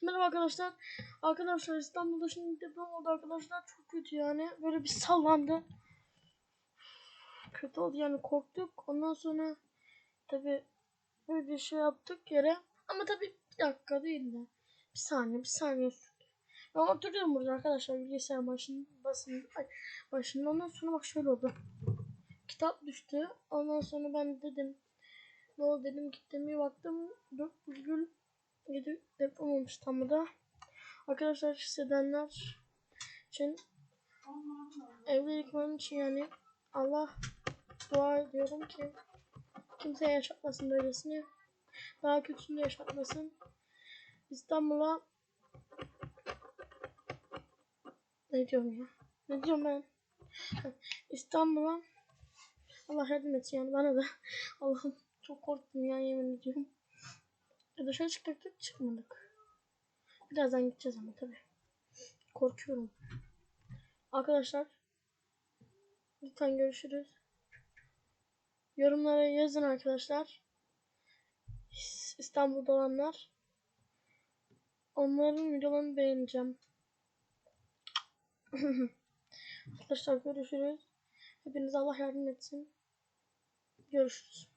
Merhaba arkadaşlar. Arkadaşlar İstanbul'da şimdi deprem oldu arkadaşlar. Çok kötü yani. Böyle bir sallandı. Kötü oldu yani korktuk. Ondan sonra tabi böyle bir şey yaptık yere. Ama tabi bir dakika değil de. Bir saniye bir saniye sürdü. Ben oturuyorum burada arkadaşlar bilgisayar başının basın başında. Ondan sonra bak şöyle oldu. Kitap düştü. Ondan sonra ben dedim ne oldu dedim gittim bir baktım 4,5 7 yapamamış tam da. Arkadaşlar hissedenler için evlilik benim için yani Allah dua ediyorum ki kimseye yaşatmasın böylesini. Daha kötüsünü yaşatmasın. İstanbul'a ne diyorum ya? Ne diyorum ben? İstanbul'a Allah yardım etsin yani bana da. Allah'ım çok korktum ya yemin ediyorum. Dışarı çıktık çıkmadık. Birazdan gideceğiz ama tabi. Korkuyorum. Arkadaşlar. Lütfen görüşürüz. Yorumlara yazın arkadaşlar. İstanbul'da olanlar. Onların videolarını beğeneceğim. arkadaşlar görüşürüz. Hepinize Allah yardım etsin. Görüşürüz.